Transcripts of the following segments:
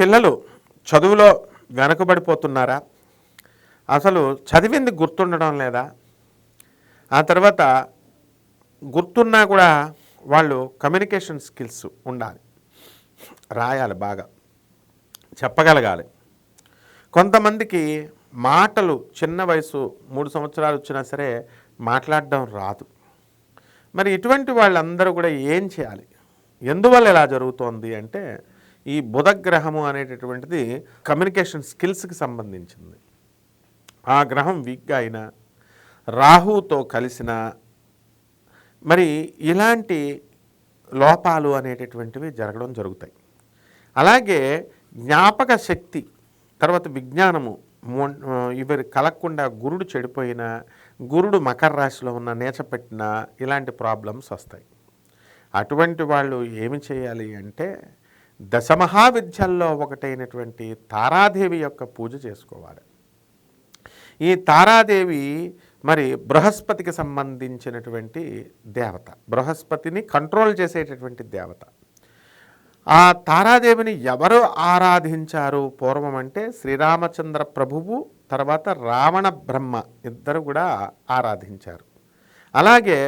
పిల్లలు చదువులో వెనకబడిపోతున్నారా? అసలు చదివింది గుర్తుండడం లేదా? ఆ తర్వాత గుర్తున్నా కూడా వాళ్ళు కమ్యూనికేషన్ స్కిల్స్ ఉండాలి. రాయాలి బాగా. చెప్పగలగాలి. కొంతమందికి మాటలు చిన్న వయసు మూడు సంవత్సరాలు వచ్చినా సరే మాట్లాడడం రాదు. మరి ఇటువంటి వాళ్ళందరూ కూడా ఏం చేయాలి? ఎందువల్ల ఇలా జరుగుతోంది అంటే ఈ బుధగ్రహము అనేటటువంటిది కమ్యూనికేషన్ స్కిల్స్కి సంబంధించింది. ఆ గ్రహం వీక్గా అయినా రాహుతో కలిసిన మరి ఇలాంటి లోపాలు అనేటటువంటివి జరగడం జరుగుతాయి. అలాగే జ్ఞాపక శక్తి తర్వాత విజ్ఞానము మొన్- కలగకుండా గురుడు చెడిపోయిన గురుడు మకర రాశిలో ఉన్న నేచపెట్టిన ఇలాంటి ప్రాబ్లమ్స్ వస్తాయి. అటువంటి వాళ్ళు ఏమి చేయాలి అంటే దశమహావిద్యల్లో ఒకటైనటువంటి తారాదేవి యొక్క పూజ చేసుకోవాలి. ఈ తారాదేవి మరి బృహస్పతికి సంబంధించినటువంటి దేవత బృహస్పతిని కంట్రోల్ చేసేటటువంటి దేవత. ఆ తారాదేవిని ఎవరు ఆరాధించారు? పూర్వం అంటే శ్రీరామచంద్ర ప్రభువు తర్వాత రావణ బ్రహ్మ ఇద్దరు కూడా ఆరాధించారు. అలాగే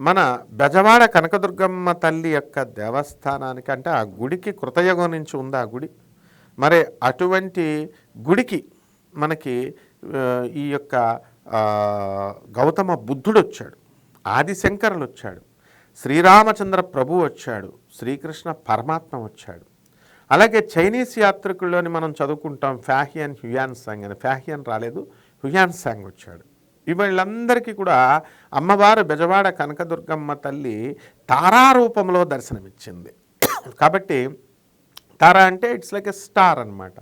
మన బెజవాడ కనకదుర్గమ్మ తల్లి యొక్క దేవస్థానానికి అంటే ఆ గుడికి కృతయుగం నుంచి ఉంది ఆ గుడి? మరి అటువంటి గుడికి మనకి ఈ యొక్క గౌతమ బుద్ధుడు వచ్చాడు ఆదిశంకరులు వచ్చాడు శ్రీరామచంద్ర ప్రభు వచ్చాడు శ్రీకృష్ణ పరమాత్మ వచ్చాడు. అలాగే చైనీస్ యాత్రికుల్లోని మనం చదువుకుంటాం ఫ్యాహియన్ హ్యుయాన్ సాంగ్ అని. ఫ్యాహియన్ రాలేదు హ్యుయాన్ సాంగ్ వచ్చాడు. వీళ్ళందరికీ కూడా అమ్మవారు బెజవాడ కనకదుర్గమ్మ తల్లి తారారూపంలో దర్శనమిచ్చింది. కాబట్టి తార అంటే ఇట్స్ లైక్ ఎ స్టార్ అనమాట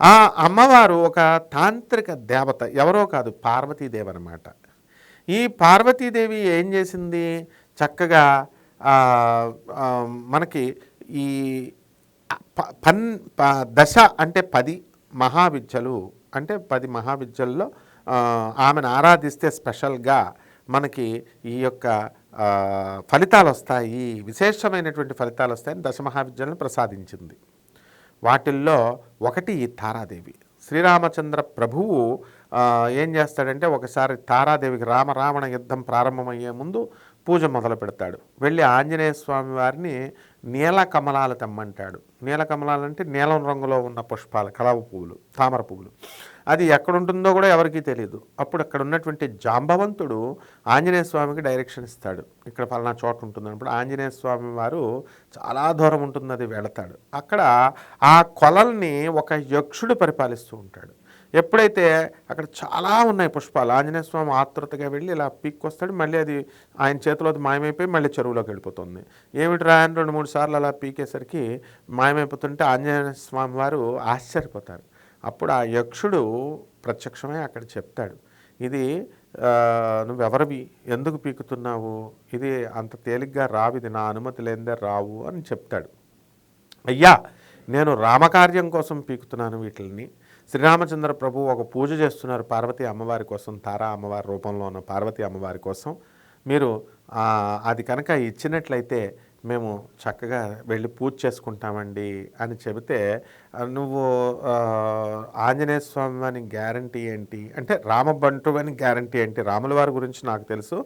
ఆ అమ్మవారు ఒక తాంత్రిక దేవత ఎవరో కాదు పార్వతీదేవి అనమాట ఈ పార్వతీదేవి ఏం చేసింది? చక్కగా మనకి ఈ పన్ ప- దశ అంటే పది మహావిద్యలు అంటే పది మహావిద్యల్లో ఆమెను ఆరాధిస్తే స్పెషల్గా మనకి ఈ యొక్క ఫలితాలు వస్తాయి విశేషమైనటువంటి ఫలితాలు వస్తాయని దశమహావిద్యాలను ప్రసాదించింది. వాటిల్లో ఒకటి ఈ తారాదేవి. శ్రీరామచంద్ర ప్రభువు ఏం చేస్తాడంటే ఒకసారి తారాదేవికి రామరావణ యుద్ధం ప్రారంభమయ్యే ముందు పూజ మొదలు పెడతాడు. వెళ్ళి ఆంజనేయ స్వామి వారిని నీల కమలాలు తెమ్మంటాడు. నీల కమలాలు అంటే నీలం రంగులో ఉన్న పుష్పాలు కలవ పువ్వులు తామర పువ్వులు. అది ఎక్కడుంటుందో కూడా ఎవరికీ తెలియదు అప్పుడు అక్కడ ఉన్నటువంటి జాంబవంతుడు ఆంజనేయ స్వామికి డైరెక్షన్ ఇస్తాడు. ఇక్కడ పలానా చోట ఉంటుంది అప్పుడు ఆంజనేయ స్వామి వారు చాలా దూరం ఉంటుంది అది వెళతాడు. అక్కడ ఆ కొలల్ని ఒక యక్షుడు పరిపాలిస్తూ ఉంటాడు. ఎప్పుడైతే అక్కడ చాలా ఉన్నాయి పుష్పాలు ఆంజనేయ స్వామి ఆతృతగా వెళ్ళి ఇలా పీక్కొస్తాడు మళ్ళీ అది ఆయన చేతిలో అది మాయమైపోయి మళ్ళీ చెరువులోకి వెళ్ళిపోతుంది. ఏమిటి అని రెండు మూడు సార్లు అలా పీకేసరికి మాయమైపోతుంటే ఆంజనేయ స్వామి వారు ఆశ్చర్యపోతారు. అప్పుడు ఆ యక్షుడు ప్రత్యక్షమై అక్కడ చెప్తాడు. ఇది నువ్వెవరివి? ఎందుకు పీకుతున్నావు? ఇది అంత తేలిగ్గా రావు ఇది నా అనుమతి లేదే రావు అని చెప్తాడు. అయ్యా నేను రామకార్యం కోసం పీకుతున్నాను వీటిని శ్రీరామచంద్ర ప్రభు ఒక పూజ చేస్తున్నారు పార్వతీ అమ్మవారి కోసం తారా అమ్మవారి రూపంలో ఉన్న పార్వతీ అమ్మవారి కోసం. మీరు అది కనుక ఇచ్చినట్లయితే మేము చక్కగా వెళ్ళి పూజ చేసుకుంటామండి అని చెబితే నువ్వు ఆంజనేయ స్వామి అని గ్యారంటీ ఏంటి? అంటే రామబంటు అని గ్యారంటీ ఏంటి? రాముల వారి గురించి నాకు తెలుసు.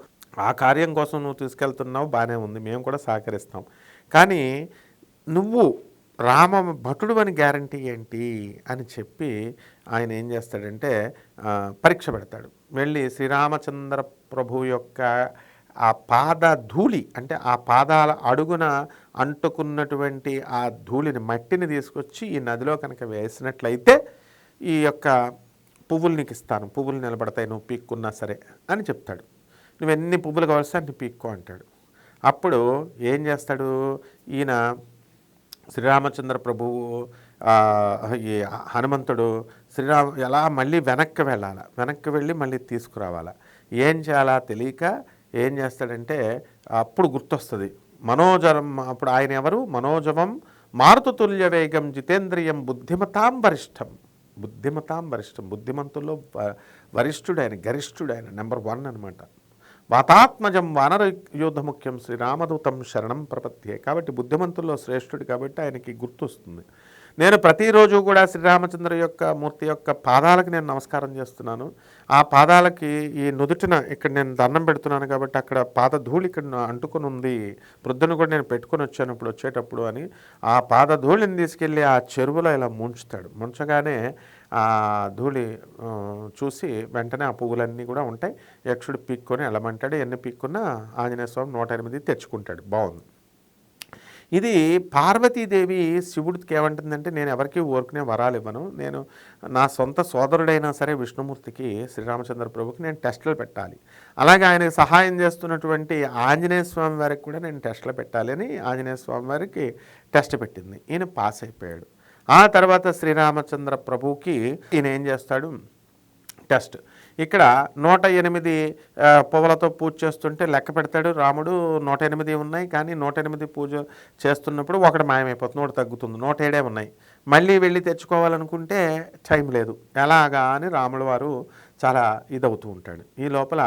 ఆ కార్యం కోసం నువ్వు తీసుకెళ్తున్నావు బాగానే ఉంది. మేము కూడా సహకరిస్తాం. కానీ నువ్వు రామ భటుడు అని గ్యారంటీ ఏంటి అని చెప్పి ఆయన ఏం చేస్తాడంటే పరీక్ష పెడతాడు. వెళ్ళి శ్రీరామచంద్ర ప్రభు యొక్క ఆ పాద ధూళి అంటే ఆ పాదాల అడుగున అంటుకున్నటువంటి ఆ ధూళిని మట్టిని తీసుకొచ్చి ఈ నదిలో కనుక వేసినట్లయితే ఈ యొక్క పువ్వులు నీకు ఇస్తాను. పువ్వులు నిలబడతాయి నువ్వు పీక్కున్నా సరే అని చెప్తాడు. నువ్వు ఎన్ని పువ్వులు కావాల్సి అన్ని పీక్కో అంటాడు. అప్పుడు ఏం చేస్తాడు? ఈయన శ్రీరామచంద్ర ప్రభువు ఈ హనుమంతుడు శ్రీరామ ఎలా మళ్ళీ వెనక్కి వెళ్ళాలా? వెనక్కి వెళ్ళి మళ్ళీ తీసుకురావాలా? ఏం చేయాలా తెలియక ఏం చేస్తాడంటే అప్పుడు గుర్తొస్తుంది. మనోజరం అప్పుడు ఆయన ఎవరు? మనోజవం మారుతుతుల్య వేగం జితేంద్రియం బుద్ధిమతాం వరిష్టం బుద్ధిమతాం వరిష్టం బుద్ధిమంతుల్లో వరిష్ఠుడైన గరిష్ఠుడైన నెంబర్ వన్ అనమాట వాతాత్మజం వానర యోధ ముఖ్యం శ్రీరామదూతం శరణం ప్రపత్యే. కాబట్టి బుద్ధిమంతుల్లో శ్రేష్ఠుడు కాబట్టి ఆయనకి గుర్తొస్తుంది. నేను ప్రతిరోజు కూడా శ్రీరామచంద్ర యొక్క మూర్తి యొక్క పాదాలకు నేను నమస్కారం చేస్తున్నాను. ఆ పాదాలకి ఈ నుదుటిన ఇక్కడ నేను దండం పెడుతున్నాను కాబట్టి అక్కడ పాద ధూళి ఇక్కడ అంటుకుని ఉంది. వృద్ధుని కూడా నేను పెట్టుకొని వచ్చాను ఇప్పుడు వచ్చేటప్పుడు అని. ఆ పాద ధూళిని తీసుకెళ్ళి ఆ చెరువులో ఇలా ముంచుతాడు. ముంచగానే ఆ ధూళి చూసి వెంటనే ఆ పువ్వులన్నీ కూడా ఉంటాయి. యక్షుడు పీక్కొని వెళ్ళమంటాడు. ఎన్ని పీక్కున్నా ఆంజనేయ స్వామి నూట ఎనిమిది తెచ్చుకుంటాడు. బాగుంది. ఇది పార్వతీదేవి శివుడికి ఏమంటుందంటే నేను ఎవరికి ఊరుకునే వరాలు ఇవ్వను. నేను నా సొంత సోదరుడైనా సరే విష్ణుమూర్తికి శ్రీరామచంద్ర ప్రభుకి నేను టెస్టులు పెట్టాలి. అలాగే ఆయనకు సహాయం చేస్తున్నటువంటి ఆంజనేయ స్వామి వారికి కూడా నేను టెస్టులు పెట్టాలి అని ఆంజనేయ స్వామి వారికి టెస్ట్ పెట్టింది. ఈయన పాస్ అయిపోయాడు. ఆ తర్వాత శ్రీరామచంద్ర ప్రభువుకి ఈయన ఏం చేస్తాడు? టెస్ట్. ఇక్కడ నూట ఎనిమిది పువ్వులతో పూజ చేస్తుంటే లెక్క పెడతాడు. రాముడు నూట ఎనిమిది ఉన్నాయి కానీ నూట ఎనిమిది పూజ చేస్తున్నప్పుడు ఒకటి మాయమైపోతుంది నూట తగ్గుతుంది. నూట ఏడే ఉన్నాయి. మళ్ళీ వెళ్ళి తెచ్చుకోవాలనుకుంటే టైం లేదు. ఎలాగా అని రాముడు వారు చాలా ఇదవుతూ ఉంటాడు. ఈ లోపల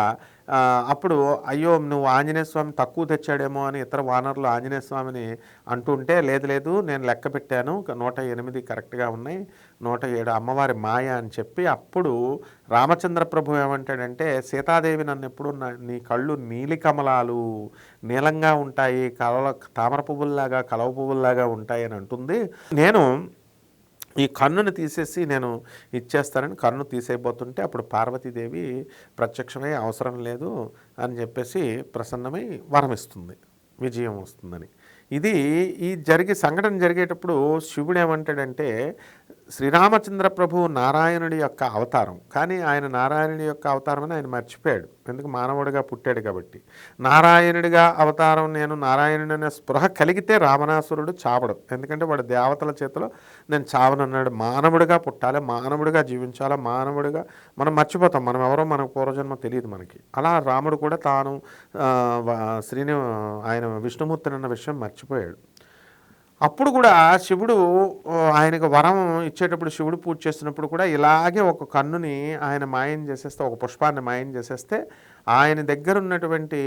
అప్పుడు అయ్యో నువ్వు ఆంజనేయ స్వామి తక్కువ తెచ్చాడేమో అని ఇతర వానరులు ఆంజనేయ స్వామిని అంటుంటే లేదు లేదు నేను లెక్క పెట్టాను నూట ఎనిమిది కరెక్ట్గా ఉన్నాయి నూట ఏడు అమ్మవారి మాయ అని చెప్పి అప్పుడు రామచంద్ర ప్రభు ఏమంటాడంటే సీతాదేవి నన్ను ఎప్పుడు నా- నీ కళ్ళు నీలి కమలాలు నీలంగా ఉంటాయి కలవ తామర పువ్వుల్లాగా కలవ పువ్వుల్లాగా ఉంటాయి అని అంటుంది. నేను ఈ కన్నుని తీసేసి నేను ఇచ్చేస్తానని కన్ను తీసేయబోతుంటే అప్పుడు పార్వతీదేవి ప్రత్యక్షమై అవసరం లేదు అని చెప్పేసి ప్రసన్నమై వరం ఇస్తుంది విజయం వస్తుందని. ఇది ఈ జరిగే సంఘటన జరిగేటప్పుడు శివుడు ఏమంటాడంటే శ్రీరామచంద్ర ప్రభు నారాయణుడి యొక్క అవతారం. కానీ ఆయన నారాయణుడి యొక్క అవతారం అని ఆయన మర్చిపోయాడు. ఎందుకు? మానవుడిగా పుట్టాడు కాబట్టి. నారాయణుడిగా అవతారం నేను నారాయణుడు అనే స్పృహ కలిగితే రావణాసురుడు చావడు. ఎందుకంటే వాడు దేవతల చేతిలో నేను చావనన్నాడు. మానవుడిగా పుట్టాలి మానవుడిగా జీవించాలి మానవుడిగా మనం మర్చిపోతాం. మనం ఎవరో మన పూర్వజన్మ తెలియదు మనకి. అలా రాముడు కూడా తాను శ్రీని ఆయన విష్ణుమూర్తిని అన్న విషయం మర్చిపోయాడు. అప్పుడు కూడా శివుడు ఆయనకు వరం ఇచ్చేటప్పుడు శివుడు పూజ చేస్తున్నప్పుడు కూడా ఇలాగే ఒక కన్నుని ఆయన మాయం చేసేస్తే ఒక పుష్పాన్ని మాయం చేసేస్తే ఆయన దగ్గర ఉన్నటువంటి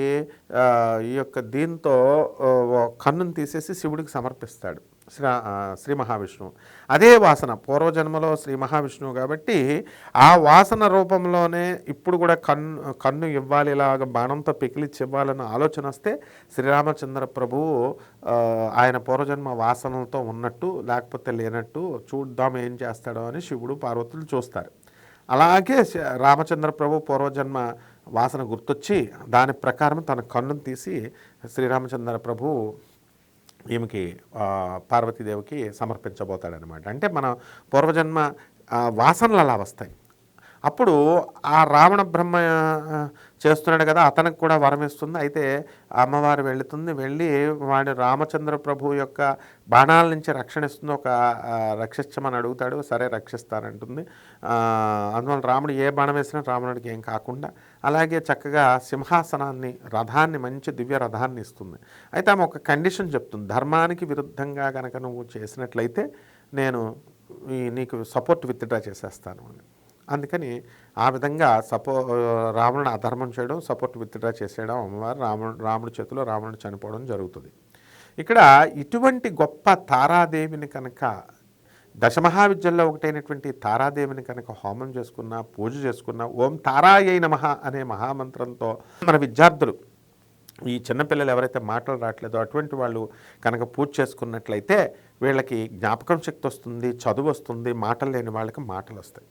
ఈ యొక్క దీంతో కన్నును కన్నుని తీసేసి శివుడికి సమర్పిస్తాడు. శ్రీ శ్రీ మహావిష్ణువు. అదే వాసన పూర్వజన్మలో శ్రీ మహావిష్ణువు కాబట్టి ఆ వాసన రూపంలోనే ఇప్పుడు కూడా కన్ను కన్ను ఇవ్వాలి ఇలాగ బాణంతో పికిలిచ్చి ఇవ్వాలన్న ఆలోచన వస్తే శ్రీరామచంద్ర ప్రభువు ఆయన పూర్వజన్మ వాసనలతో ఉన్నట్టు లేకపోతే లేనట్టు చూద్దాం ఏం చేస్తాడో అని శివుడు పార్వతులు చూస్తారు. అలాగే రామచంద్ర ప్రభు పూర్వజన్మ వాసన గుర్తొచ్చి దాని ప్రకారం తన కన్నును తీసి శ్రీరామచంద్ర ప్రభు ఈమెకి పార్వతీదేవికి సమర్పించబోతాడనమాట అంటే మన పూర్వజన్మ వాసనలు అలా వస్తాయి. అప్పుడు ఆ రావణ బ్రహ్మ చేస్తున్నాడు కదా అతనికి కూడా వరం ఇస్తుంది. అయితే అమ్మవారు వెళుతుంది వెళ్ళి వాడి రామచంద్ర ప్రభు యొక్క బాణాల నుంచి రక్షణిస్తుంది ఒక రక్షించమని అడుగుతాడు. సరే రక్షిస్తానంటుంది. అందువల్ల రాముడు ఏ బాణం వేసినా రావణుడికి ఏం కాకుండా అలాగే చక్కగా సింహాసనాన్ని రథాన్ని మంచి దివ్య రథాన్ని ఇస్తుంది. అయితే ఆమె ఒక కండిషన్ చెప్తుంది. ధర్మానికి విరుద్ధంగా కనుక నువ్వు చేసినట్లయితే నేను నీకు సపోర్ట్ విత్డ్రా చేసేస్తాను అని. అందుకని ఆ విధంగా సపో రావణుడు అధర్మం చేయడం సపోర్ట్ విత్డ్రా చేసేయడం అమ్మవారు రాముడు రాముడి చేతిలో రావణుడు చనిపోవడం జరుగుతుంది. ఇక్కడ ఇటువంటి గొప్ప తారాదేవిని కనుక దశమహావిద్యల్లో ఒకటైనటువంటి తారాదేవిని కనుక హోమం చేసుకున్న పూజ చేసుకున్న ఓం తారాయై నమః అనే మహామంత్రంతో మన విద్యార్థులు ఈ చిన్నపిల్లలు ఎవరైతే మాటలు రావట్లేదో అటువంటి వాళ్ళు కనుక పూజ చేసుకున్నట్లయితే వీళ్ళకి జ్ఞాపకం శక్తి వస్తుంది చదువు వస్తుంది మాటలు లేని వాళ్ళకి మాటలు వస్తాయి.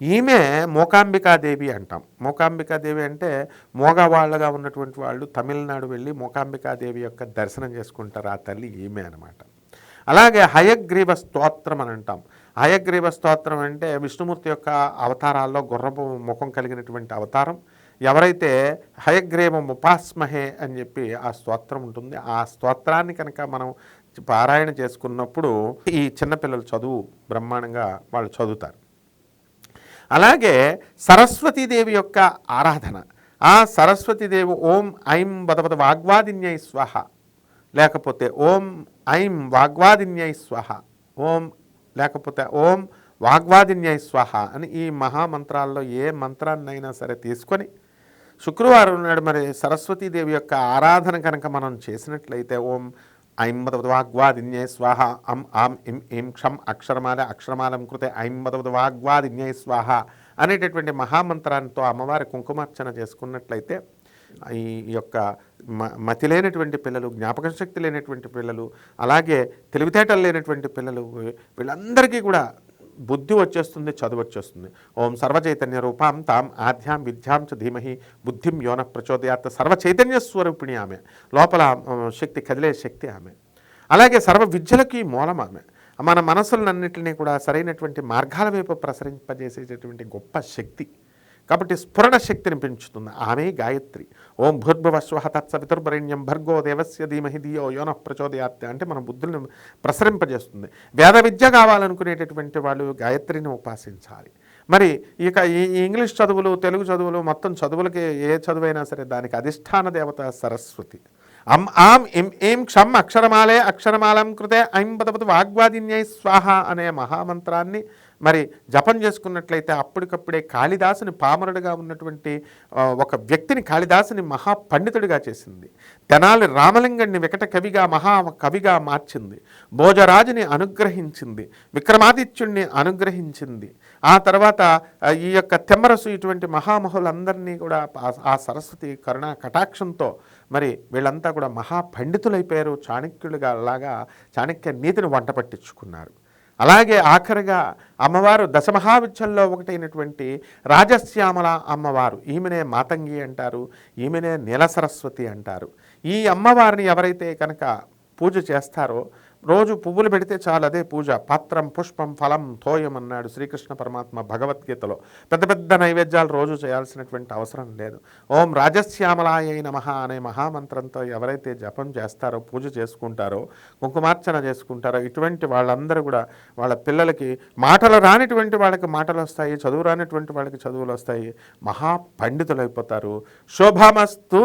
ఈమె మూకాంబికాదేవి అంటాం. మూకాంబికాదేవి అంటే మోగవాళ్ళగా ఉన్నటువంటి వాళ్ళు తమిళనాడు వెళ్ళి మూకాంబికాదేవి యొక్క దర్శనం చేసుకుంటారు ఆ తల్లి ఈమె అనమాట అలాగే హయగ్రీవ స్తోత్రం అని అంటాం. హయగ్రీవ స్తోత్రం అంటే విష్ణుమూర్తి యొక్క అవతారాల్లో గుర్రపు ముఖం కలిగినటువంటి అవతారం. ఎవరైతే హయగ్రీవం ఉపాస్మహే అని చెప్పి ఆ స్తోత్రం ఉంటుంది ఆ స్తోత్రాన్ని కనుక మనం పారాయణ చేసుకున్నప్పుడు ఈ చిన్నపిల్లలు చదువు బ్రహ్మాండంగా వాళ్ళు చదువుతారు. అలాగే సరస్వతీదేవి యొక్క ఆరాధన. ఆ సరస్వతీదేవి ఓం ఐం బదబద వాగ్వాదిన్యై స్వహ లేకపోతే ఓం ఐం వాగ్వాదిన్యై స్వహ. ఓం లేకపోతే ఓం వాగ్వాదిన్యై స్వహ అని ఈ మహామంత్రాల్లో ఏ మంత్రాన్నైనా సరే తీసుకొని శుక్రవారం నాడు మరి సరస్వతీదేవి యొక్క ఆరాధన కనుక మనం చేసినట్లయితే ఓం ఐంబదవాగ్వాదిన్యై స్వాహ అం ఆం ఇం ఇం క్షం అక్షరమాల అక్షరమాలం కృతే ఐంబదవాగ్వాదిన్యై స్వాహ అనేటటువంటి మహామంత్రాంతో అమ్మవారి కుంకుమార్చన చేసుకున్నట్లయితే ఈ యొక్క మ మతి లేనటువంటి పిల్లలు జ్ఞాపక శక్తి లేనటువంటి పిల్లలు అలాగే తెలివితేటలు లేనటువంటి పిల్లలు వీళ్ళందరికీ కూడా బుద్ధి వచ్చేస్తుంది చదువు వచ్చేస్తుంది. ఓం సర్వచైతన్య రూపాం తాం ఆధ్యాం విద్యాం చ ధీమహి బుద్ధిం యోన ప్రచోదయాత్ సర్వచైతన్య స్వరూపిణి ఆమె. లోపల శక్తి కదిలే శక్తి ఆమె. అలాగే సర్వ విద్యలకి మూలం ఆమె. మన మనసులన్నింటినీ కూడా సరైనటువంటి మార్గాల వైపు ప్రసరింపజేసేటటువంటి గొప్ప శక్తి. కాబట్టి స్ఫురణ శక్తిని పెంచుతుంది. ఆమె గాయత్రి. ఓం భూర్భువస్వ తత్సవితుర్వరేణ్యం భర్గో దేవస్య ధీమహి దియో యోన ప్రచోదయాత్య అంటే మన బుద్ధుల్ని ప్రసరింపజేస్తుంది. వేద విద్య కావాలనుకునేటటువంటి వాళ్ళు గాయత్రిని ఉపాసించాలి. మరి ఇక ఈ ఇంగ్లీష్ చదువులు తెలుగు చదువులు మొత్తం చదువులకి ఏ చదువైనా సరే దానికి అధిష్టాన దేవత సరస్వతి. అం ఆం ఇం ఏం క్షమ్ అక్షరమాలే అక్షరమాలం కృతే ఐం పదపతి వాగ్వాదిన్యై స్వాహ అనే మహామంత్రాన్ని మరి జపం చేసుకున్నట్లయితే అప్పటికప్పుడే కాళిదాసుని పామరుడుగా ఉన్నటువంటి ఒక వ్యక్తిని కాళిదాసుని మహాపండితుడిగా చేసింది. తెనాలి రామలింగడిని వికట కవిగా మహా కవిగా మార్చింది. భోజరాజుని అనుగ్రహించింది. విక్రమాదిత్యుణ్ణి అనుగ్రహించింది. ఆ తర్వాత ఈ యొక్క తెమ్మరసు ఇటువంటి మహామహులందరినీ కూడా ఆ- ఆ సరస్వతి కరుణా కటాక్షంతో మరి వీళ్ళంతా కూడా మహాపండితులైపోయారు. చాణక్యులుగా అలాగా చాణక్య నీతిని వంట పట్టించుకున్నారు అలాగే ఆఖరిగా అమ్మవారు దశమహావిద్యల్లో ఒకటైనటువంటి రాజశ్యామల అమ్మవారు. ఈమెనే మాతంగి అంటారు ఈమెనే నీల సరస్వతి అంటారు. ఈ అమ్మవారిని ఎవరైతే కనుక పూజ చేస్తారో రోజు పువ్వులు పెడితే చాలు అదే పూజ. పత్రం పుష్పం ఫలం తోయం అన్నాడు శ్రీకృష్ణ పరమాత్మ భగవద్గీతలో. పెద్ద పెద్ద నైవేద్యాలు రోజు చేయాల్సినటువంటి అవసరం లేదు. ఓం రాజశ్యామలాయ నమ అనే మహామంత్రంతో ఎవరైతే జపం చేస్తారో పూజ చేసుకుంటారో కుంకుమార్చన చేసుకుంటారో ఇటువంటి వాళ్ళందరూ కూడా వాళ్ళ పిల్లలకి మాటలు రానిటువంటి వాళ్ళకి మాటలు వస్తాయి చదువు రానిటువంటి వాళ్ళకి చదువులు వస్తాయి మహా పండితులైపోతారు శోభామస్తు.